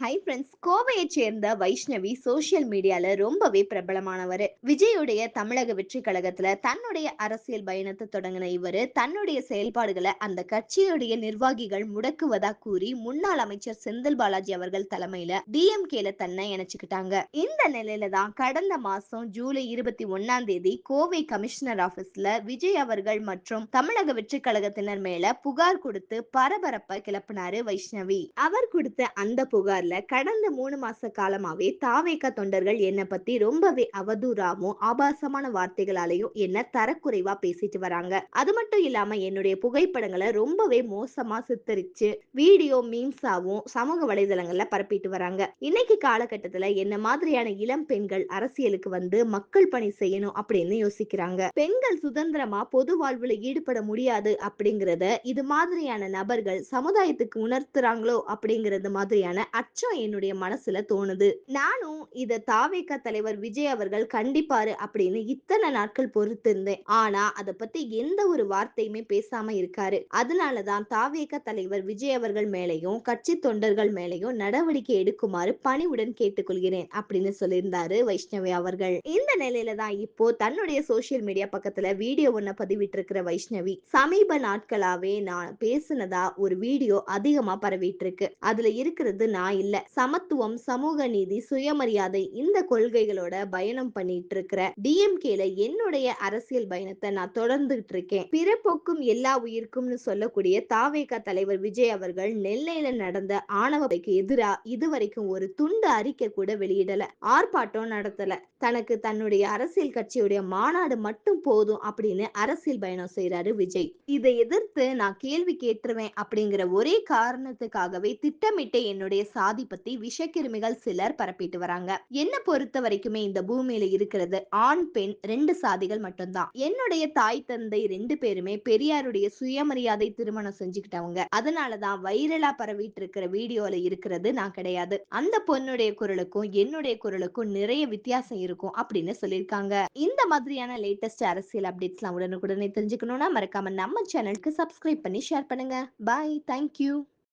Hi friends கோவையை சேர்ந்த Vaishnavi social மீடியால ரொம்பவே பிரபலமானவர். விஜயுடைய தமிழக வெற்றி கழகத்துல தன்னுடைய அரசியல் பயணத்தை தொடங்கின இவர் தன்னுடைய செயல்பாடுகளை அந்த கட்சியுடைய நிர்வாகிகள் முடக்குவதா கூறி முன்னாள் அமைச்சர் செந்தில் பாலாஜி அவர்கள் தலைமையில டிஎம்கேல தன்னை இணைச்சுக்கிட்டாங்க. இந்த நிலையில தான் கடந்த மாசம் ஜூலை இருபத்தி ஒன்னாம் தேதி கோவை கமிஷனர் ஆபீஸ்ல விஜய் அவர்கள் மற்றும் தமிழக வெற்றி கழகத்தினர் மேல புகார் கொடுத்து பரபரப்பை கிளப்பினாரு வைஷ்ணவி. அவர் கொடுத்த அந்த புகார் புகார்ல கடந்த மூணு மாச காலமாவே தாவேக தொண்டர்கள் என்னை பத்தி ரொம்பவே அவதூறாவும் ஆபாசமான வார்த்தைகளாலையும் என்ன தரக்குறைவா பேசிட்டு வராங்க. அது மட்டும் இல்லாம என்னுடைய புகைப்படங்களை ரொம்பவே மோசமா சித்தரிச்சு வீடியோ மீம்ஸாவும் சமூக வலைதளங்கள்ல பரப்பிட்டு வராங்க. இன்னைக்கு காலகட்டத்துல என்ன மாதிரியான இளம் பெண்கள் அரசியலுக்கு வந்து மக்கள் பணி செய்யணும் அப்படின்னு யோசிக்கிறாங்க. பெண்கள் சுதந்திரமா பொது வாழ்வுல ஈடுபட முடியாது அப்படிங்கறத இது மாதிரியான நபர்கள் சமுதாயத்துக்கு உணர்த்துறாங்களோ அப்படிங்கறது மாதிரியான அச்சம் என்னுடைய மனசுல தோணுது. நானும் இத தாவேக தலைவர் விஜய் அவர்கள் கண்டிப்பாரு அப்படின்னு இத்தனை நாட்கள் பொறுத்திருந்தேன். ஆனா அத பத்தி எந்த ஒரு வார்த்தையுமே பேசாம இருக்காரு. அதனாலதான் தாவேக தலைவர் விஜய் அவர்கள் மேலையும் கட்சி தொண்டர்கள் மேலையும் நடவடிக்கை எடுக்குமாறு பணிவுடன் கேட்டுக்கொள்கிறேன் அப்படின்னு சொல்லியிருந்தாரு வைஷ்ணவி அவர்கள். இந்த நிலையில தான் இப்போ தன்னுடைய சோசியல் மீடியா பக்கத்துல வீடியோ ஒன்ன பதிவிட்டு இருக்கிற வைஷ்ணவி சமீப நாட்களாவே நான் பேசுனதா ஒரு வீடியோ அதிகமா பரவிட்டு இருக்கு அதுல இருக்கிறது நான் இல்ல. சமத்துவம் சமூக நீதி சுயமரியாதை இந்த கொள்கைகளோட பயணம் பண்ணிட்டு இருக்கிற டிஎம்கேல என்னுடைய அரசியல் பயணத்தை நான் தொடர்ந்துகிட்டு இருக்கேன் பிறப்போக்கும் எல்லா உயிருக்கும்னு சொல்லக்கூடிய தாவேகா தலைவர் விஜய் அவர்கள் நெல்லையில நடந்த ஆணவத்தைக்கு எதிரா இதுவரைக்கும் ஒரு துண்டு அறிக்கை கூட வெளியிடல ஆர்ப்பாட்டம் நடத்தல. தனக்கு தன்னுடைய அரசியல் கட்சியுடைய மாநாடு மட்டும் போதும் அப்படின்னு அரசியல் பயணம் செய்யறாரு விஜய். இதை எதிர்த்து நான் கேள்வி கேட்டுருவேன் அப்படிங்கிற ஒரே காரணத்துக்காகவே திட்டமிட்டு என்னுடைய சாதி பத்தி விஷக்கிருமிகள் சிலர் பரப்பிட்டு வராங்க. என்ன பொறுத்த வரைக்குமே இந்த பூமியில இருக்கிறது ஆண் பெண் ரெண்டு சாதிகள் மட்டும்தான். என்னுடைய தாய் தந்தை ரெண்டு பேருமே பெரியாருடைய சுயமரியாதை திருமணம் செஞ்சுக்கிட்டவங்க. அதனாலதான் வைரலா பரவிட்டு இருக்கிற வீடியோல இருக்கிறது நான் கிடையாது. அந்த பொண்ணுடைய குரலுக்கும் என்னுடைய குரலுக்கும் நிறைய வித்தியாசம் இருக்கும் அப்படின்னு சொல்லியிருக்காங்க. இந்த மாதிரியான லேட்டஸ்ட் அரசியல் அப்டேட்ஸ்லாம் உடனுக்குடனே தெரிஞ்சுக்கணும்னா மறக்காம நம்ம சேனலுக்கு சப்ஸ்கிரைப் பண்ணி ஷேர் பண்ணுங்க. Bye thank you